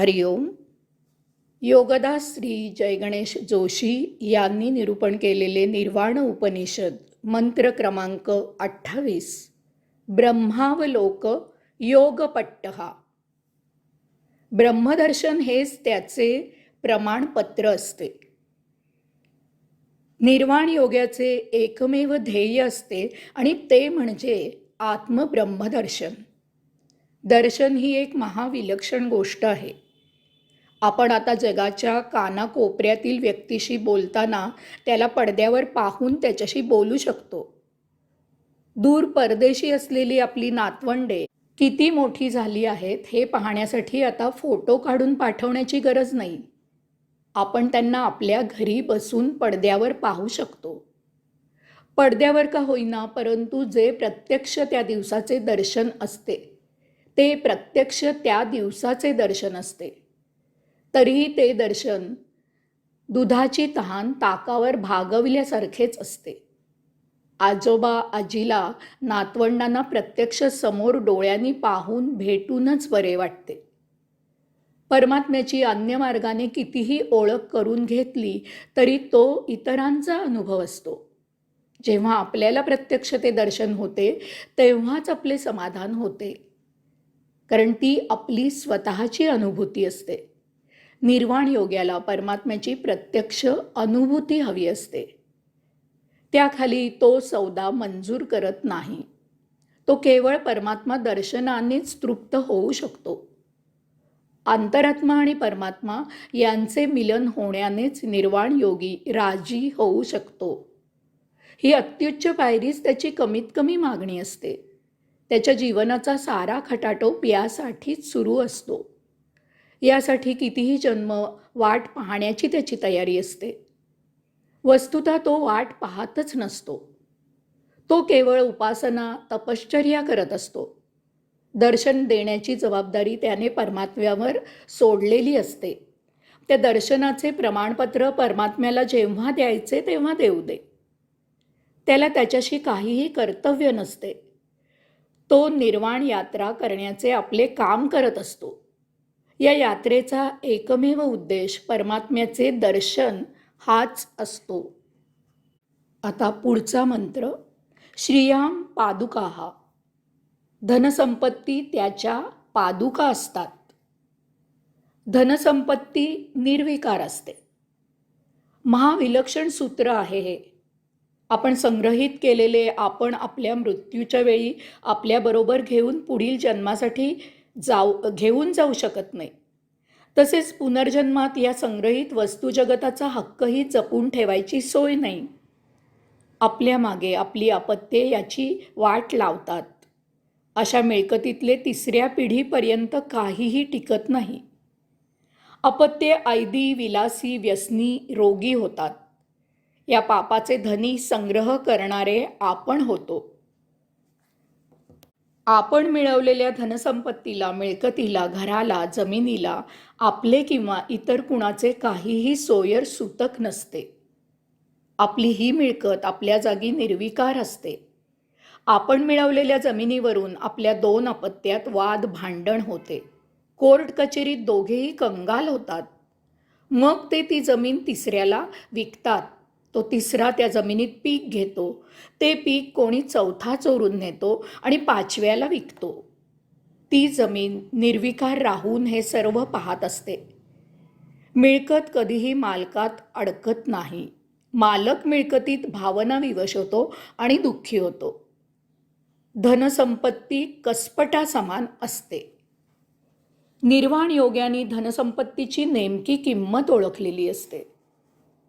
हरिओम योगदास श्री जयगणेश जोशी यांनी निरूपण केलेले निर्वाण उपनिषद मंत्र क्रमांक अठ्ठावीस. ब्रह्मावलोक योगपट्टहा. ब्रह्मदर्शन हेच त्याचे प्रमाणपत्र असते. निर्वाण योगाचे एकमेव ध्येय असते आणि ते म्हणजे आत्मब्रह्मदर्शन. दर्शन ही एक महाविलक्षण गोष्ट आहे. आपण आता जगाच्या कानाकोपऱ्यातील व्यक्तीशी बोलताना त्याला पडद्यावर पाहून त्याच्याशी बोलू शकतो. दूर परदेशी असलेली आपली नातवंडे किती मोठी झाली आहेत हे पाहण्यासाठी आता फोटो काढून पाठवण्याची गरज नाही. आपण त्यांना आपल्या घरी बसून पडद्यावर पाहू शकतो. पडद्यावर का होईना परंतु जे प्रत्यक्ष त्या दिवसाचे दर्शन असते ते प्रत्यक्ष त्या दिवसाचे दर्शन असते. तरीही ते दर्शन दुधाची तहान ताकावर भागविल्यासारखेच असते. आजोबा आजीला नातवंडांना प्रत्यक्ष समोर डोळ्यांनी पाहून भेटूनच बरे वाटते. परमात्म्याची अन्य मार्गाने कितीही ओळख करून घेतली तरी तो इतरांचा अनुभव असतो. जेव्हा आपल्याला प्रत्यक्ष ते दर्शन होते तेव्हाच आपले समाधान होते. कारण ती आपली स्वतःची अनुभूती असते. निर्वाण योग्याला परमात्म्याची प्रत्यक्ष अनुभूती हवी असते. त्याखाली तो सौदा मंजूर करत नाही. तो केवळ परमात्मा दर्शनानेच तृप्त होऊ शकतो. अंतरात्मा आणि परमात्मा यांचे मिलन होण्यानेच निर्वाण योगी राजी होऊ शकतो. ही अत्युच्च पायरीच त्याची कमीत कमी मागणी असते. त्याच्या जीवनाचा सारा खटाटोप यासाठीच सुरू असतो. यासाठी कितीही जन्म वाट पाहण्याची त्याची तयारी असते. वस्तुता तो वाट पाहतच नसतो. तो केवळ उपासना तपश्चर्या करत असतो. दर्शन देण्याची जबाबदारी त्याने परमात्म्यावर सोडलेली असते. त्या दर्शनाचे प्रमाणपत्र परमात्म्याला जेव्हा द्यायचे तेव्हा देऊ दे. त्याला त्याच्याशी काहीही कर्तव्य नसते. तो निर्वाण यात्रा करण्याचे आपले काम करत असतो. या यात्रेचा एकमेव उद्देश परमात्म्याचे दर्शन हाच असतो. आता पुढचा मंत्र श्रियाम पादुकाहा. धनसंपत्ती त्याच्या पादुका असतात. धनसंपत्ती निर्विकार असते. महाविलक्षण सूत्र आहे हे. आपण संग्रहित केलेले आपण आपल्या मृत्यूच्या वेळी आपल्याबरोबर घेऊन पुढील जन्मासाठी जाऊ घेऊन जाऊ शकत नाही. तसेच पुनर्जन्मात या संग्रहित वस्तू जगताचा हक्कही जपून ठेवायची सोय नाही. आपल्या मागे आपली अपत्ये याची वाट लावतात. अशा मिळकतीतले तिसऱ्या पिढीपर्यंत काहीही टिकत नाही. अपत्ये ऐदी विलासी व्यसनी रोगी होतात. या पापाचे धनी संग्रह करणारे आपण होतो. आपण मिळवलेल्या धनसंपत्तीला मिळकतीला घराला जमिनीला आपले किंवा इतर कुणाचे काहीही सोयर सूतक नसते. आपली ही मिळकत आपल्या जागी निर्विकार असते. आपण मिळवलेल्या जमिनीवरून आपल्या दोन अपत्यात वाद भांडण होते. कोर्ट कचेरीत दोघेही कंगाल होतात. मग ते ती जमीन तिसऱ्याला विकतात. तो तिसरा त्या जमिनीत पीक घेतो. ते पीक कोणी चौथा चोरून नेतो आणि पाचव्याला विकतो. ती जमीन निर्विकार राहून हे सर्व पाहत असते. मिळकत कधीही मालकात अडकत नाही. मालक मिळकतीत भावना विवश होतो आणि दुःखी होतो. धनसंपत्ती कसपटा समान असते. निर्वाण योग्यानी धनसंपत्तीची नेमकी किंमत ओळखलेली असते.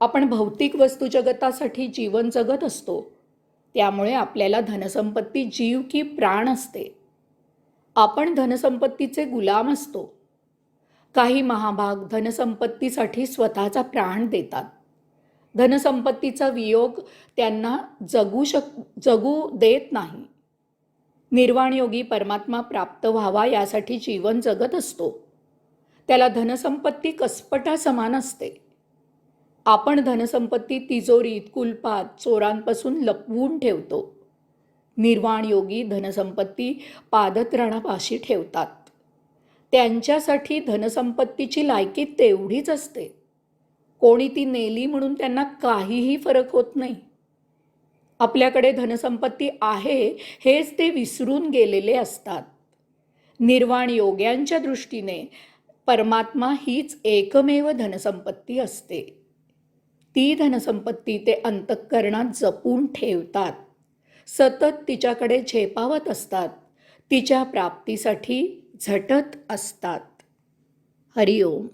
आपण भौतिक वस्तू जगतासाठी जीवन जगत असतो. त्यामुळे आपल्याला धनसंपत्ती जीव की प्राण असते. आपण धनसंपत्तीचे गुलाम असतो. काही महाभाग धनसंपत्तीसाठी स्वतःचा प्राण देतात. धनसंपत्तीचा वियोग त्यांना जगू शक जगू देत नाही. निर्वाणयोगी परमात्मा प्राप्त व्हावा यासाठी जीवन जगत असतो. त्याला धनसंपत्ती कसपटा समान असते. आपण धनसंपत्ती तिजोरीत कुलपात चोरांपासून लपवून ठेवतो. निर्वाण योगी धनसंपत्ती पादत्राणापाशी ठेवतात. त्यांच्यासाठी धनसंपत्तीची लायकी तेवढीच असते. कोणी ती नेली म्हणून त्यांना काहीही फरक होत नाही. आपल्याकडे धनसंपत्ती आहे हेच ते विसरून गेलेले असतात. निर्वाण योग्यांच्या दृष्टीने परमात्मा हीच एकमेव धनसंपत्ती असते. ती धनसंपत्ती ते अंतःकरणात जपून ठेवतात. सतत तिच्याकडे झेपावत असतात. तिच्या प्राप्तीसाठी झटत असतात. हरिओम.